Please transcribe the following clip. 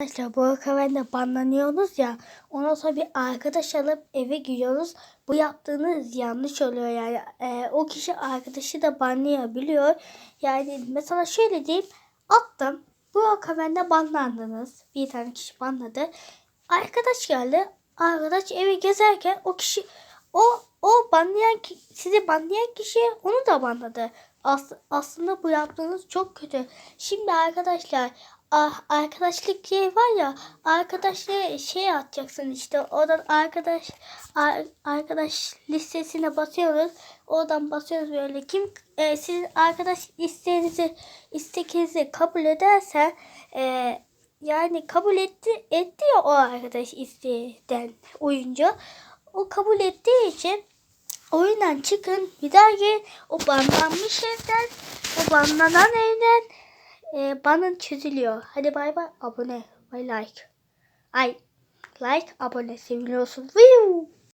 Arkadaşlar bu akavende banlanıyorsunuz ya. Ondan sonra bir arkadaş alıp eve giriyoruz. Bu yaptığınız yanlış oluyor yani. Ee, o kişi arkadaşı da banlayabiliyor. Yani mesela şöyle diyeyim. Attım. Bu akavende banlandınız. Bir tane kişi banladı. Arkadaş geldi. Arkadaş eve gezerken o kişi o o banlayan sizi banlayan kişi onu da banladı. As, aslında bu yaptığınız çok kötü. Şimdi arkadaşlar ah, arkadaşlık şey var ya arkadaşlığı şey atacaksın işte oradan arkadaş ar- arkadaş listesine basıyoruz. Oradan basıyoruz böyle kim e, sizin arkadaş isteğinizi istekinizi kabul ederse e, yani kabul etti etti ya o arkadaş isteğinden oyuncu. O kabul ettiği için oyundan çıkın bir daha gelin. O banlanmış evden o banlanan evden e, banın çözülüyor. Hadi bay bay abone bay like. Ay like abone seviliyorsun. Viu.